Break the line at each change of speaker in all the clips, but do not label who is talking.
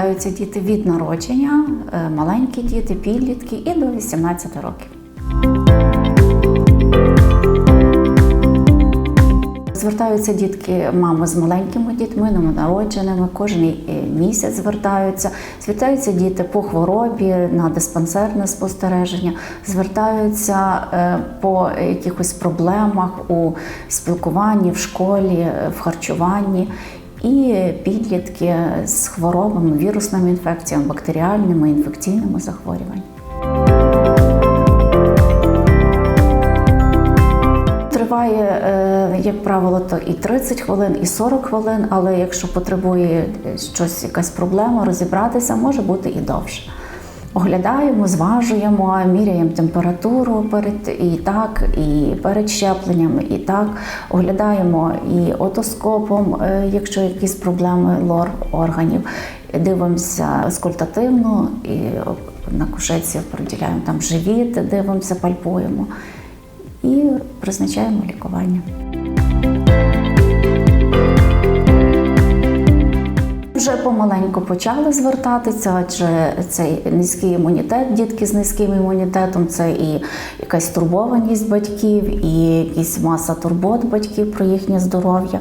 звертаються діти від народження, е, маленькі діти, підлітки і до 18 років. Звертаються дітки, мами з маленькими дітьми, новонародженими, кожен е, місяць звертаються. Звертаються діти по хворобі на диспансерне спостереження, звертаються е, по якихось проблемах у спілкуванні в школі, в харчуванні. І підлітки з хворобами, вірусними інфекціями, бактеріальними, інфекційними захворюваннями. Триває, е, як правило, то і 30 хвилин, і 40 хвилин, але якщо потребує щось, якась проблема, розібратися, може бути і довше. Оглядаємо, зважуємо, міряємо температуру перед і так, і перед щепленнями, і так. Оглядаємо і отоскопом, е, якщо якісь проблеми лор органів. Дивимося скультативно і на кушеці приділяємо там живіт, дивимося, пальпуємо і призначаємо лікування. Вже помаленьку почали звертатися, адже цей низький імунітет, дітки з низьким імунітетом, це і якась турбованість батьків, і якась маса турбот батьків про їхнє здоров'я.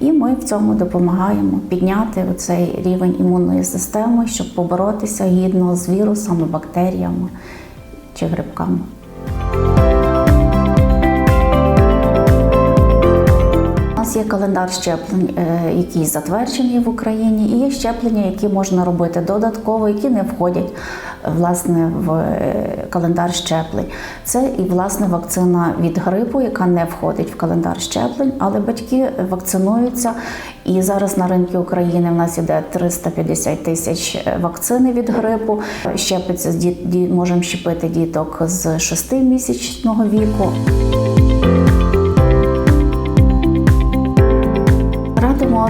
І ми в цьому допомагаємо підняти цей рівень імунної системи, щоб поборотися гідно з вірусами, бактеріями чи грибками. Є календар щеплень, е, який затверджений в Україні, і є щеплення, які можна робити додатково, які не входять е, власне в е, календар щеплень. Це і власне вакцина від грипу, яка не входить в календар щеплень, але батьки вакцинуються. І зараз на ринку України в нас іде 350 тисяч вакцини від грипу. Щепиться з можемо щепити діток з 6-місячного віку.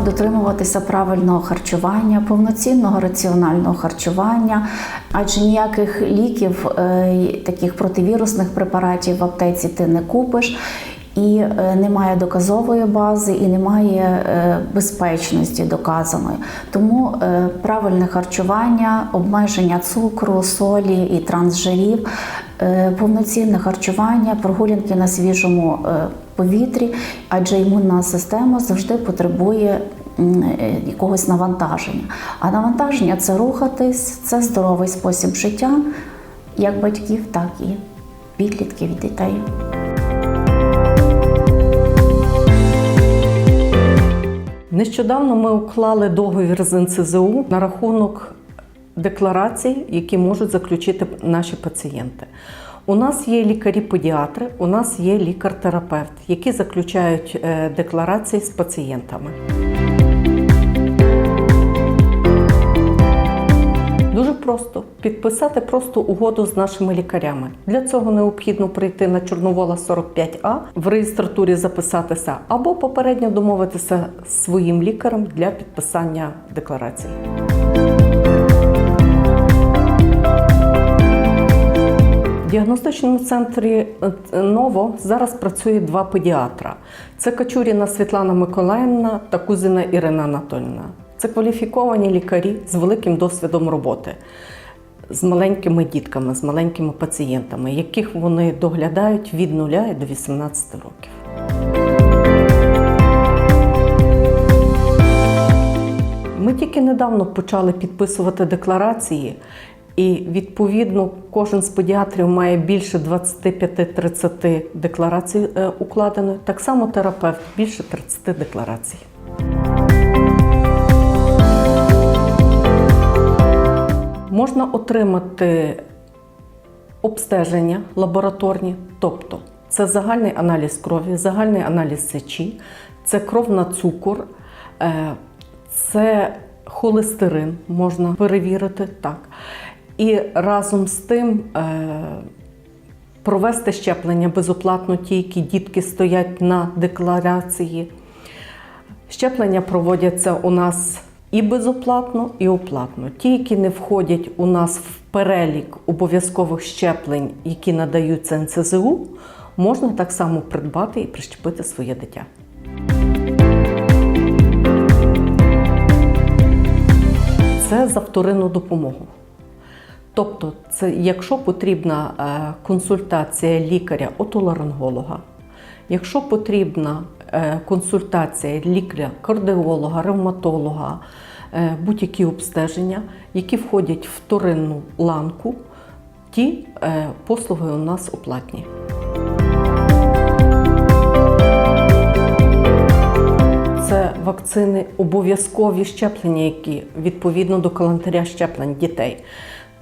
Дотримуватися правильного харчування, повноцінного раціонального харчування, адже ніяких ліків, е, таких противірусних препаратів в аптеці ти не купиш. І е, немає доказової бази, і немає е, безпечності доказаної. Тому правильне харчування, обмеження цукру, солі і трансжирів, повноцінне харчування, прогулянки на свіжому е, повітрі, адже імунна система завжди потребує е, якогось навантаження. А навантаження це рухатись, це здоровий спосіб життя, як батьків, так і підлітків і дітей.
Нещодавно ми уклали договір з НСЗУ на рахунок декларацій, які можуть заключити наші пацієнти. У нас є лікарі-педіатри, у нас є лікар-терапевт, які заключають е, декларації з пацієнтами. Дуже просто підписати просто угоду з нашими лікарями. Для цього необхідно прийти на Чорновола 45А, в реєстратурі записатися або попередньо домовитися з своїм лікарем для підписання декларації. Діагностичному центрі е, Ново зараз працює два педіатра: це Качуріна Світлана Миколаївна та Кузина Ірина Анатольовна. Це кваліфіковані лікарі з великим досвідом роботи, з маленькими дітками, з маленькими пацієнтами, яких вони доглядають від 0 до 18 років. Ми тільки недавно почали підписувати декларації, і відповідно кожен з педіатрів має більше 25-30 декларацій е, укладено. Так само терапевт більше 30 декларацій. Можна отримати обстеження лабораторні, тобто це загальний аналіз крові, загальний аналіз сечі, це кров на цукор, е, це холестерин можна перевірити так. І разом з тим е, провести щеплення безоплатно ті, які дітки стоять на декларації. Щеплення проводяться у нас і безоплатно, і оплатно. Ті, які не входять у нас в перелік обов'язкових щеплень, які надаються НЦЗУ, можна так само придбати і прищепити своє дитя. Це за вторинну допомогу. Тобто, це якщо потрібна е, консультація лікаря-отоларинголога, якщо потрібна е, консультація лікаря-кардіолога, ревматолога, е, будь-які обстеження, які входять в вторинну ланку, ті послуги у нас оплатні. Це вакцини обов'язкові щеплення, які відповідно до календаря щеплень дітей.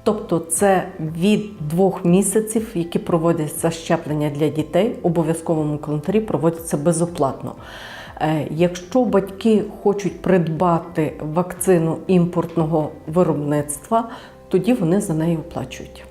Тобто це від двох місяців, які проводяться щеплення для дітей, в обов'язковому календарі проводяться безоплатно. Е, Якщо батьки хочуть придбати вакцину імпортного виробництва, тоді вони за неї оплачують.